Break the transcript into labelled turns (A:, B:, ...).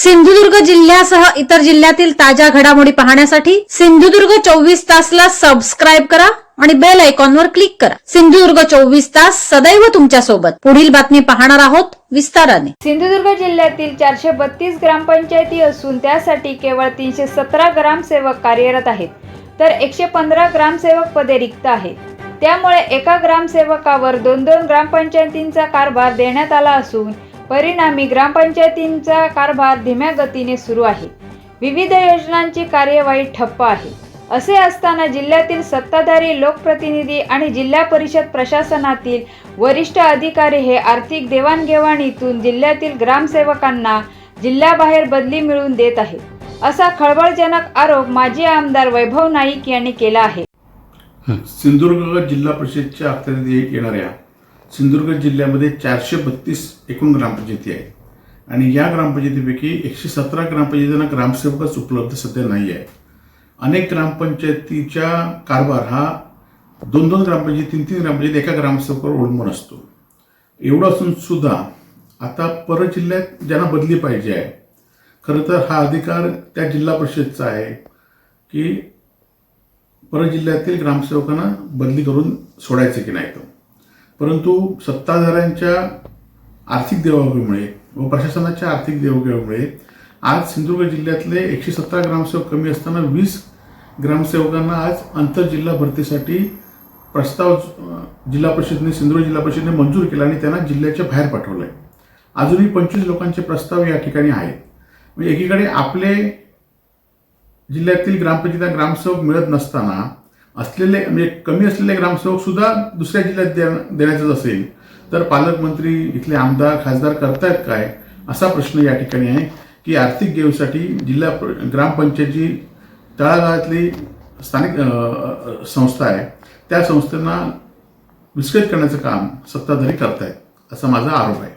A: सिंधुदुर्ग जिल्ह्यासह इतर जिल्ह्यातील ताज्या घडामोडी पाहण्यासाठी सिंधुदुर्ग चोवीस तासला सबस्क्राईब करा आणि बेल आयकॉनवर क्लिक करा. सिंधुदुर्ग चोवीस तास सदैव तुमच्यासोबत पुढील बातमी पाहणार आहोत विस्ताराने.
B: सिंधुदुर्ग जिल्ह्यातील चारशे बत्तीस ग्रामपंचायती असून त्यासाठी केवळ तीनशे सतरा ग्रामसेवक कार्यरत आहेत. तर एकशे पंधरा ग्रामसेवक पदे रिक्त आहेत. त्यामुळे एका ग्रामसेवकावर दोन दोन ग्रामपंचायतींचा कारभार देण्यात आला असून परिणामी ग्रामपंचायतींचा कारभार धीम्या गतीने सुरू आहे. विविध योजनांची कार्यवाही ठप्प आहे. असे असताना जिल्ह्यातील सत्ताधारी लोकप्रतिनिधी आणि जिल्हा परिषद प्रशासनातील वरिष्ठ अधिकारी हे आर्थिक देवाणघेवाणीतून जिल्ह्यातील ग्रामसेवकांना जिल्ह्याबाहेर बदली मिळवून देत आहेत. असा खळबळजनक आरोप माजी आमदार वैभव नाईक यांनी केला आहे.
C: सिंधुदुर्ग जिल्हा परिषदच्या अखत्यारीत येणाऱ्या सिंधुदुर्ग जिल्ह्यामध्ये चारशे बत्तीस एकूण ग्रामपंचायती आहेत. आणि या ग्रामपंचायतीपैकी एकशे सतरा ग्रामपंचायतींना ग्रामसेवकच उपलब्ध सध्या नाही आहे अनेक ग्रामपंचायतीच्या कारभार हा दोन दोन ग्रामपंचायत तीन तीन ग्रामपंचायत एका ग्रामसेवकावर अवलंबून असतो. एवढं असून सुद्धा आता पर जिल्ह्यात ज्यांना बदली पाहिजे आहे खरं तर हा अधिकार त्या जिल्हा परिषदचा आहे की परजिल्ह्यातील ग्रामसेवकांना बदली करून सोडायचं की नाही तर परंतु सत्ताधाऱ्यांच्या आर्थिक देवाघेमुळे व प्रशासनाच्या आर्थिक देवाघेवीमुळे आज सिंधुदुर्ग जिल्ह्यातले एकशे सतरा ग्रामसेवक कमी असताना वीस ग्रामसेवकांना आज आंतरजिल्हा भरतीसाठी प्रस्ताव जिल्हा परिषदेने सिंधुदुर्ग जिल्हा परिषदेने मंजूर केला आणि त्यांना जिल्ह्याच्या बाहेर पाठवलं आहे अजूनही पंचवीस लोकांचे प्रस्ताव या ठिकाणी आहेत. म्हणजे एकीकडे आपले जिल्ह्यातील ग्रामपंचायतीला ग्रामसेवक मिळत नसताना असलेले म्हणजे कमी असलेले ग्रामसेवकसुद्धा दुसऱ्या जिल्ह्यात द्या- देण्याचंच असेल तर पालकमंत्री इथले आमदार खासदार करतायत काय? असा प्रश्न या ठिकाणी आहे की आर्थिक गेवसाठी जिल्हा ग्रामपंचायतची तळागाळातली स्थानिक संस्था आहे. त्या संस्थांना विस्कळीत करण्याचं काम सत्ताधारी करतायत असा माझा आरोप आहे.